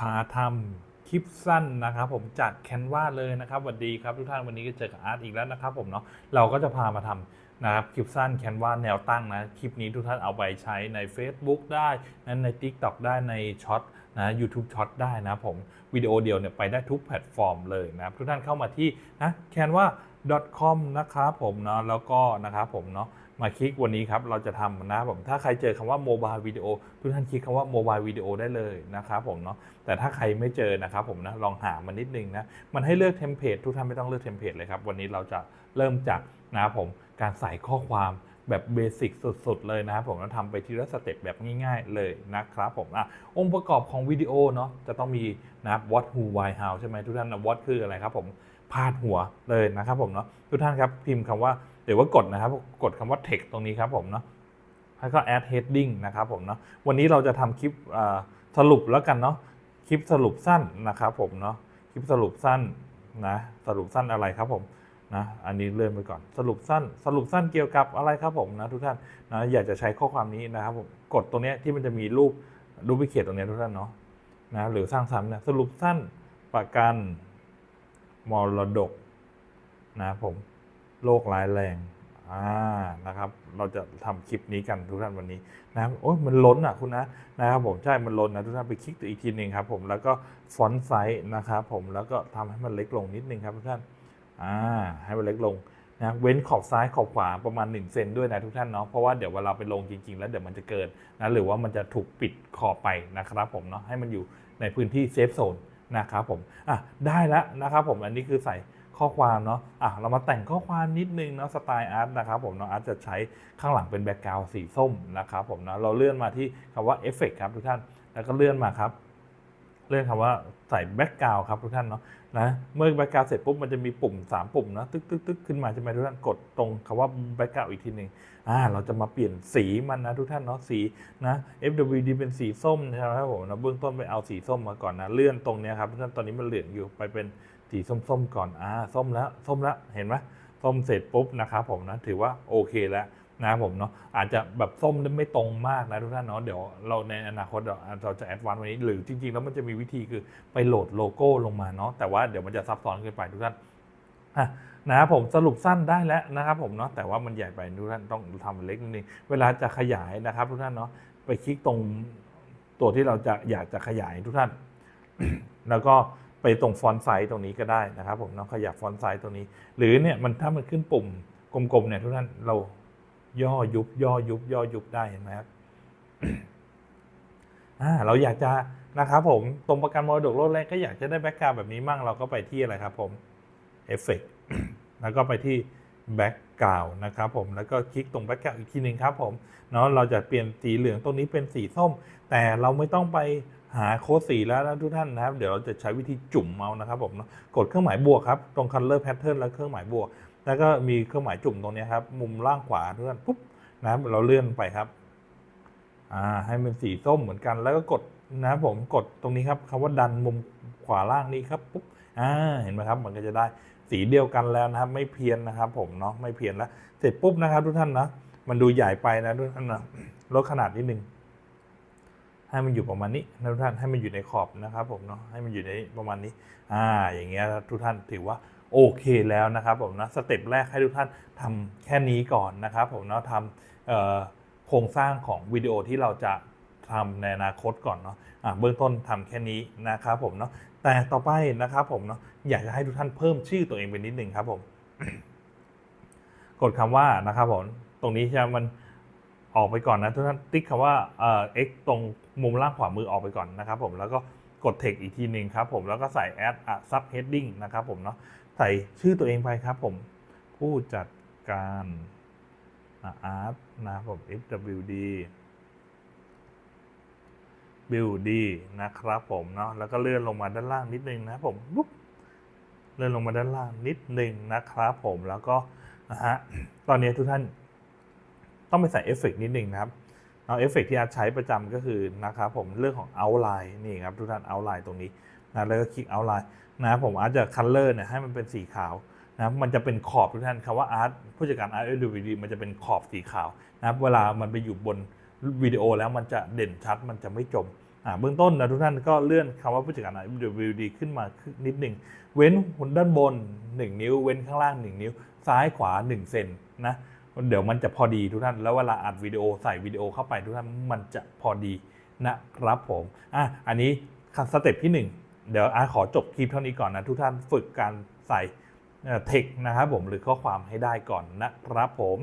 พาทำคลิปสั้นนะครับ ผมจากแคนวาเลยนะครับสวัสดีครับทุกท่านวันนี้ก็เจอกับอาร์ตอีกแล้วนะครับผมเนาะเราก็จะพามาทำนะครับคลิปสั้นแคนวาแนวตั้งนะคลิปนี้ทุกท่านเอาไปใช้ใน Facebook ได้นั้นใน TikTok ได้ในช็อตนะ YouTube ช็อตได้นะผมวิดีโอเดียวเนี่ยไปได้ทุกแพลตฟอร์มเลยนะครับทุกท่านเข้ามาที่นะ canva com นะครับผมเนาะแล้วก็นะครับผมเนาะ มาคลิกวันนี้ครับเราจะทำนะผมถ้าใครเจอคำว่าโมบายวิดีโอทุกท่านคลิกคำว่าโมบายวิดีโอได้เลยนะครับผมเนาะแต่ถ้าใครไม่เจอนะครับผมนะลองหามันนิดนึงนะมันให้เลือกเทมเพลตทุกท่านไม่ต้องเลือกเทมเพลตเลยครับวันนี้เราจะเริ่มจากนะผมการใส่ข้อความแบบเบสิกสุดๆ เลยนะครับผมเราทำไปทีละสเต็ปแบบง่าย ๆ เลยนะครับผมอะองค์ประกอบของวิดีโอเนาะจะต้องมีนับ what who why how ใช่ไหมทุกท่านนะ what คืออะไรครับผมพาดหัวเลยนะครับผมเนาะทุกท่านครับพิมพ์คำว่า เดี๋ยวว่ากดนะครับ กดคำว่า text ตรงนี้ครับผมเนาะแล้วก็ add heading นะครับผมเนาะวันนี้เราจะทำคลิปสรุปแล้วกันเนาะคลิปสรุปสั้นนะครับผมเนาะคลิปสรุปสั้นนะสรุปสั้นอะไรครับผมนะอันนี้เริ่มไปก่อนสรุปสั้น สรุปสั้นเกี่ยวกับอะไรครับผมนะทุกท่านนะอยากจะใช้ข้อความนี้นะครับผมกดตรงนี้ที่มันจะมีรูปรูปพิเศษตรงนี้ทุกท่านเนาะนะหรือสร้างสรรค์เนี่ยสรุปสั้นประกันมรดกนะครับผม โรคร้ายแรงอ่านะครับ เราจะทำคลิปนี้กันทุกท่านวันนี้นะครับโอ้ยมันล้นอะคุณนะนะครับผมใช่มันล้นนะทุกท่านไปคลิกตัวอีกทีหนึ่งครับผมแล้วก็ฟอนต์ไซส์นะครับผมแล้วก็ทำให้มันเล็กลงนิดนึงครับทุกท่านอ่าให้มันเล็กลงนะเว้นขอบซ้ายขอบขวาประมาณ1เซนด้วยนะทุกท่านเนาะเพราะว่าเดี๋ยวเวลาไปลงจริง ๆ แล้วเดี๋ยวมันจะเกินนะหรือว่ามันจะถูกปิดขอบไปนะครับผมเนาะให้มันอยู่ในพื้นที่เซฟโซนนะครับผมอะได้แล้วนะครับผมอันนี้คือใส่ ข้อความเนาะอะเรามาแต่งข้อความนิดนึงเนาะสไตล์อาร์ตนะครับผมเนาะอาร์ตจะใช้ข้างหลังเป็นแบ็กกราวด์สีส้มนะครับผมเนาะเราเลื่อนมาที่คำว่าเอฟเฟกครับทุกท่านแล้วก็เลื่อนมาครับเลื่อนคำว่าใส่แบ็กกราวครับทุกท่านเนาะนะเมื่อแบ็กกราวเสร็จปุ๊บมันจะมีปุ่ม 3 ปุ่มนะตึ๊กตึ๊กตึ๊กขึ้นมาใช่ไหมทุกท่านกดตรงคำว่าแบ็กกราวอีกทีหนึ่งอ่าเราจะมาเปลี่ยนสีมันนะทุกท่านเนาะสีนะ FWD เป็นสีส้มนะครับผมนะเบื้องต้นไปเอาสีส้มมาก่อนนะเลื่อนตรงเนี้ยครับทุกท่านตอนนี้มันเหลืองอยู่ไปเป็น สีส้มๆก่อนอ่าส้มแล้วส้มแล้วเห็นไหมส้มเสร็จปุ๊บนะครับผมนะถือว่าโอเคแล้วนะครับผมเนาะอาจจะแบบส้มไม่ตรงมากนะทุกท่านเนาะเดี๋ยวเราในอนาคตเราจะแอดวานซ์วันนี้ หรือจริงๆ แล้วมันจะมีวิธีคือไปโหลดโลโก้ลงมาเนาะแต่ว่าเดี๋ยวมันจะซับซ้อนเกินไปทุกท่านนะครับผมสรุปสั้นได้แล้วนะครับผมเนาะแต่ว่ามันใหญ่ไปทุกท่านต้องทำมันเล็กนิดนึงเวลาจะขยายนะครับทุกท่านเนาะไปคลิกตรงตัวที่เราจะอยากจะขยายทุกท่าน แล้วก็ ไปตรงฟอนต์ไซส์ตรงนี้ก็ได้นะครับผมเนาะขยับฟอนต์ไซส์ตรงนี้ หรือเนี่ยมันถ้ามันขึ้นปุ่มกลมๆเนี่ยทุกท่านเราย่อยุบย่อยุบย่อยุบได้เห็นไหมครับอ่าเราอยากจะนะครับผมตรงประกันมรดกโลกแรกก็อยากจะได้แบ็กกราวแบบนี้มั่งเราก็ไปที่อะไรครับผมเอฟเฟกแล้วก็ไปที่แบ็กกราวนะครับผมแล้วก็คลิกตรงแบ็กกราวอีกทีหนึ่งครับผมเนาะเราจะเปลี่ยนสีเหลืองตรงนี้เป็นสีส้ม แต่เราไม่ต้องไป หาโค้ดสีแล้วนะทุกท่านนะครับ เดี๋ยวเราจะใช้วิธีจุ่มเมาส์นะครับผมนะกดเครื่องหมายบวกครับ ตรง color pattern แล้วเครื่องหมายบวก แล้วก็มีเครื่องหมายจุ่มตรงนี้ครับ มุมล่างขวาทุกท่านปุ๊บนะครับเราเลื่อนไปครับอ่าให้เป็นสีส้มเหมือนกัน แล้วก็กดนะครับผมกดตรงนี้ครับคำว่าดันมุมขวาล่างนี้ครับปุ๊บอ่าเห็นไหมครับมันก็จะได้สีเดียวกันแล้วนะครับ ไม่เพี้ยนนะครับ ผมเนาะไม่เพี้ยนแล้ว เสร็จปุ๊บนะครับ ทุกท่านนะมันดูใหญ่ไปนะทุกท่านนะลดขนาดนิดนึง ให้มันอยู่ประมาณนี้นะทุกท่านให้มันอยู่ในขอบนะครับผมเนาะให้มันอยู่ในประมาณนี้อ่าอย่างเงี้ยทุกท่านถือว่าโอเคแล้วนะครับผมนะสเต็ปแรกให้ทุกท่านทำแค่นี้ก่อนนะครับผมเนาะทำโครงสร้างของวิดีโอที่เราจะทำในอนาคตก่อนเนาะะเบื้องต้นทำแค่นี้นะครับผมเนาะแต่ต่อไปนะครับผมเนาะอยากจะให้ทุกท่านเพิ่มชื่อตัวเองไปนิดนึงครับผมกดคำว่านะครับผมตรงนี้ใช่ไหมมันออกไปก่อนนะทุกท่านติ๊กคำว่าเออ x ตรง มุมล่างขวามือออกไปก่อนนะครับผมแล้วก็กด text อีกทีหนึ่งครับผมแล้วก็ใส่ add a sub heading นะครับผมเนาะใส่ชื่อตัวเองไปครับผมผู้จัดการอาร์ตนะครับผม FWD build ดีนะครับผมเนาะแล้วก็เลื่อนลงมาด้านล่างนิดนึงนะครับผมปุ๊บเลื่อนลงมาด้านล่างนิดนึงนะครับผมแล้วก็นะฮะตอนนี้ทุกท่านต้องไปใส่เอฟเฟกต์นิดนึงนะครับ เอาเอฟเฟกต์ที่อาร์ตใช้ประจำก็คือนะครับผมเรื่องของ outline นี่ครับทุกท่าน outline ตรงนี้นะแล้วก็คลิก outline นะผมอาร์ตจะ color เนี่ยให้มันเป็นสีขาวนะมันจะเป็นขอบทุกท่านคำว่าอาร์ตผู้จัดการอาร์ตเอดูวีดีมันจะเป็นขอบสีขาวนะเวลามันไปอยู่บนวิดีโอแล้วมันจะเด่นชัดมันจะไม่จมอ่าเบื้องต้นนะทุกท่านก็เลื่อนคำว่าผู้จัดการ WD ขึ้นมานิดหนึ่งเว้นหุ่นด้านบน 1 นิ้ว เว้นข้างล่าง 1 นิ้ว ซ้ายขวา 1 เซนนะ เดี๋ยวมันจะพอดีทุกท่าน แล้วเวลาอัดวิดีโอใส่วิดีโอเข้าไปทุกท่านมันจะพอดีนะครับผมอะอันนี้ขั้นสเต็ปที่ 1 เดี๋ยวอาขอจบคลิปเท่านี้ก่อนนะทุกท่านฝึกการใส่เทคนะครับผมหรือข้อความให้ได้ก่อนนะครับผม